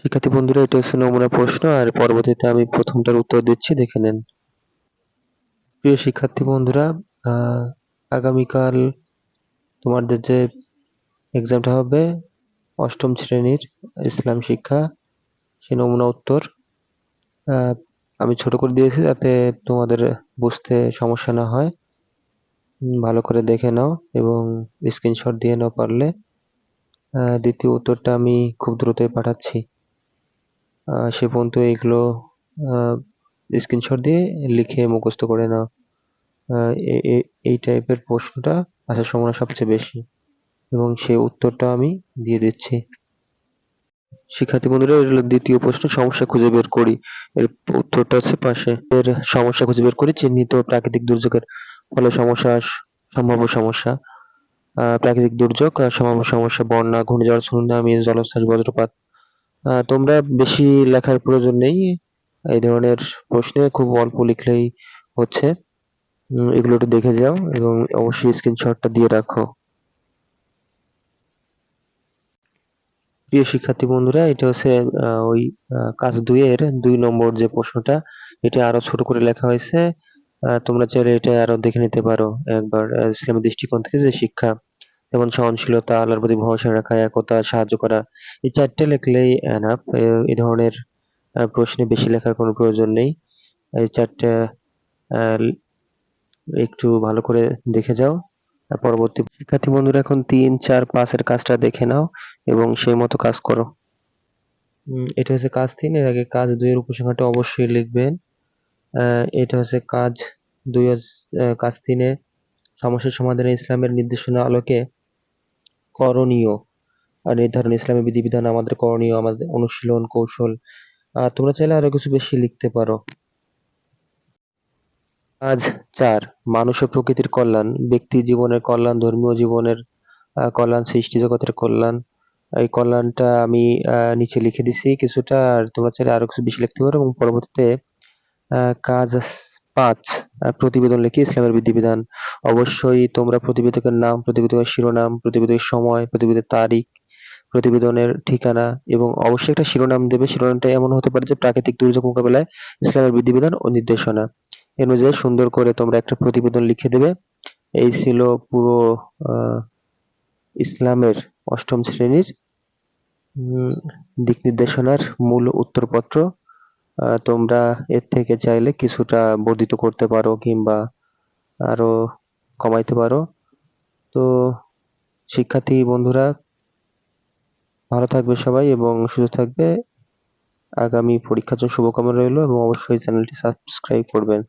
শিক্ষার্থী বন্ধুরা, এটা হচ্ছে নমুনা প্রশ্ন, আর পরবর্তীতে আমি প্রথমটার উত্তর দিচ্ছি, দেখে নেন। প্রিয় শিক্ষার্থী বন্ধুরা আগামীকাল তোমাদের যে এক্সামটা হবে, অষ্টম শ্রেণির ইসলাম শিক্ষা, সে নমুনা উত্তর আমি ছোট করে দিয়েছি যাতে তোমাদের বুঝতে সমস্যা না হয়। ভালো করে দেখে নাও এবং স্ক্রিনশট দিয়ে নাও পারলে। দ্বিতীয় উত্তরটা আমি খুব দ্রুতই পাঠাচ্ছি। সে পর্যন্ত এগুলো স্ক্রিনশট দিয়ে লিখে মুখস্থ করে এ- এই টাইপের প্রশ্নটা আসার সম্ভাবনা সবচেয়ে বেশি। এবং সেই উত্তরটা আমি দিয়ে দিচ্ছি। শিক্ষার্থী বন্ধুরা দ্বিতীয় প্রশ্ন, সমস্যা খুঁজে বের করি। এর উত্তরটা হচ্ছে পাশে। এর সমস্যা খুঁজে বের করি, চিহ্নিত প্রাকৃতিক দুর্যোগের ফলে সমস্যা স- সম্ভাব্য সমস্যা। প্রাকৃতিক দুর্যোগ সম্ভাব্য সমস্যা, বন্যা, ঘূর্ণিঝড়, সুনামি জলোচ্ছ্বাস বজ্রপাত। তোমরা বেশি লেখার প্রয়োজন নেই। এই ধরনের প্রশ্নে খুব অল্প লিখলেই হচ্ছে। এগুলো একটু দেখে যাও এবং অবশ্যই স্ক্রিনশটটা দিয়ে রাখো। প্রিয় শিক্ষার্থী বন্ধুরা এটা হচ্ছে আহ, ওই আহ, কাজ দুইয়ের দুই নম্বর যে প্রশ্নটা এটা আরও ছোট করে লেখা হয়েছে। আহ, তোমরা চাইলে এটা আরও দেখে নিতে পারো একবার আহ, ইসলামের দৃষ্টিকোণ থেকে যে শিক্ষা। যেমন সহনশীলতা, আল্লাহর প্রতি ভরসা রাখা, একতা, সাহায্য করা, এই চারটে লিখলেই এনাফ এই ধরনের প্রশ্নে বেশি লেখার কোনো প্রয়োজন নেই। এই চারটে একটু ভালো করে দেখে যাও। পরবর্তী শিক্ষার্থী বন্ধুরা, এখন তিন, চার, পাঁচের কাজটা দেখে নাও এবং সেই মতো কাজ করো। এটা হচ্ছে কাজ তিন। এর আগে কাজ দুইয়ের উপসংহারটা অবশ্যই লিখবেন। এটা হচ্ছে কাজ দুই কাজ তিনে। সমস্যার সমাধানে ইসলামের নির্দেশনা আলোকে করণীয়। নির্ধারণ ইসলামের বিধিবিধান আমাদের করণীয়, আমাদের অনুশীলন, কৌশল। তোমরা চাইলে আরও কিছু বেশি লিখতে পারো। কাজ চার, মানুষ ও প্রকৃতির কল্যাণ। ব্যক্তি জীবনের কল্যাণ, ধর্মীয় জীবনের কল্যাণ, সৃষ্টি জগতের কল্যাণ। এই কল্যাণটা আমি নিচে লিখে দিছি কিছুটা, আর তোমরা চাইলে আরও কিছু বেশি লিখতে পারো এবং পরবর্তীতে কাজ পাঁচ প্রতিবেদন লিখি ইসলামের বিধিবিধান। অবশ্যই তোমরা প্রতিবেদকের নাম, প্রতিবেদকের শিরোনাম, প্রতিবেদকের সময়, প্রতিবেদকের তারিখ, প্রতিবেদনের ঠিকানা এবং অবশ্যই একটা শিরোনাম দেবে। শিরোনামটা এমন হতে পারে যে প্রাকৃতিক দুর্যোগ মোকাবেলায় ইসলামের বিধিবিধান ও নির্দেশনা। এ অনুযায়ী সুন্দর করে তোমরা একটা প্রতিবেদন লিখে দেবে। এই ছিল পুরো ইসলামের অষ্টম শ্রেণির দিক নির্দেশনার মূল উত্তরপত্র। তোমরা এর থেকে চাইলে কিছুটা বর্ধিত করতে পারো কিংবা আরও কমাইতে পারো। তো শিক্ষার্থী বন্ধুরা, ভালো থাকবে সবাই এবং সুস্থ থাকবে। আগামী পরীক্ষার জন্য শুভকামনা রইল এবং অবশ্যই চ্যানেলটি সাবস্ক্রাইব করবেন।